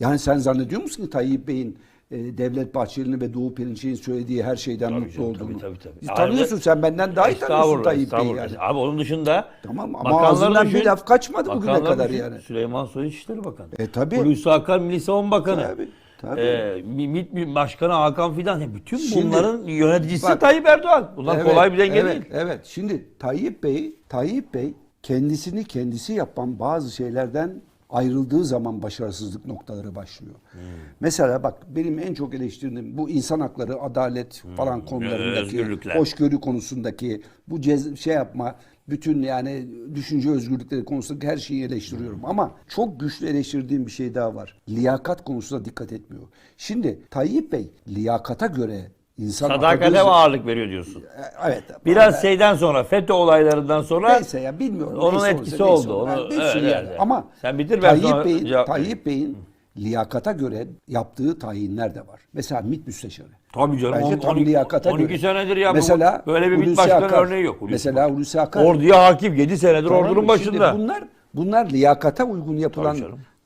Yani sen zannediyor musun ki Tayyip Bey'in e, Devlet Bahçeli'nin ve Doğu Perinçek'in söylediği her şeyden Tabii mutlu canım, olduğunu? tabii, tabii, tabii. Tanıyorsun Abi, sen benden daha iyi tanıyorsun Tayyip Bey'i yani. Abi onun dışında Tamam ama ağzından bir düşün. laf kaçmadı bugüne kadar düşün. yani. Süleyman Soylu İçişleri Bakanı. E, tabii. Hulusi Akar Milli Savunma Bakanı. Tabii, tabii. E, MİT Başkanı Hakan Fidan. Bütün Şimdi- bunların yöneticisi Bak- Tayyip Erdoğan. Bunlar Evet, kolay bir denge evet, değil. Evet. Şimdi Tayyip Bey, Tayyip Bey kendisini kendisi yapan bazı şeylerden ayrıldığı zaman başarısızlık noktaları başlıyor. Hmm. Mesela bak benim en çok eleştirdiğim bu insan hakları, adalet falan konularındaki, Hmm. Özgürlükler. hoşgörü konusundaki bu cez şey yapma, bütün yani düşünce özgürlükleri konusundaki her şeyi eleştiriyorum. Ama çok güçlü eleştirdiğim bir şey daha var. Liyakat konusuna dikkat etmiyor. Şimdi Tayyip Bey liyakata göre insan Sadakate mi ağırlık veriyor diyorsun? Evet. Biraz şeyden sonra FETÖ olaylarından sonra Neyse ya bilmiyorum. Onun neyse etkisi olsa, neyse oldu. olsa. Onu- evet, yani. Ama Sen bitir, ben Tayyip Bey'in, cevap Tayyip Bey'in liyakata göre yaptığı tayinler de var. Mesela MİT müsteşarı. Tabii canım. Bence on- tam 12 liyakata 12 göre. senedir ya bu- Mesela böyle bir MİT başkanı Akar. örneği yok. Hulusi Mesela Hulusi Akar. Orduya hakim 7 senedir Tamam ordunun başında. Bunlar bunlar liyakata uygun yapılan.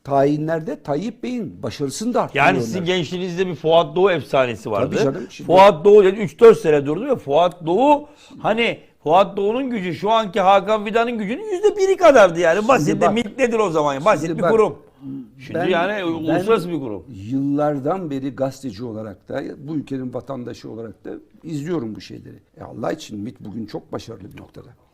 Tayinlerde Tayyip Bey'in başarısını da arttırıyor. Yani sizin gençliğinizde bir Fuat Doğu efsanesi vardı. Tabii canım, şimdi- Fuat Doğu dedi 3-4 sene durdu ve Fuat Doğu hani Fuat Doğu'nun gücü şu anki Hakan Fidan'ın gücünün yüzde biri kadardı yani. Basit bak- MİT nedir o zaman? Basit bir bak, kurum. Şimdi Ben- yani uluslararası bir kurum. Yıllardan beri gazeteci olarak da bu ülkenin vatandaşı olarak da izliyorum bu şeyleri. E Allah için MİT bugün çok başarılı bir noktada.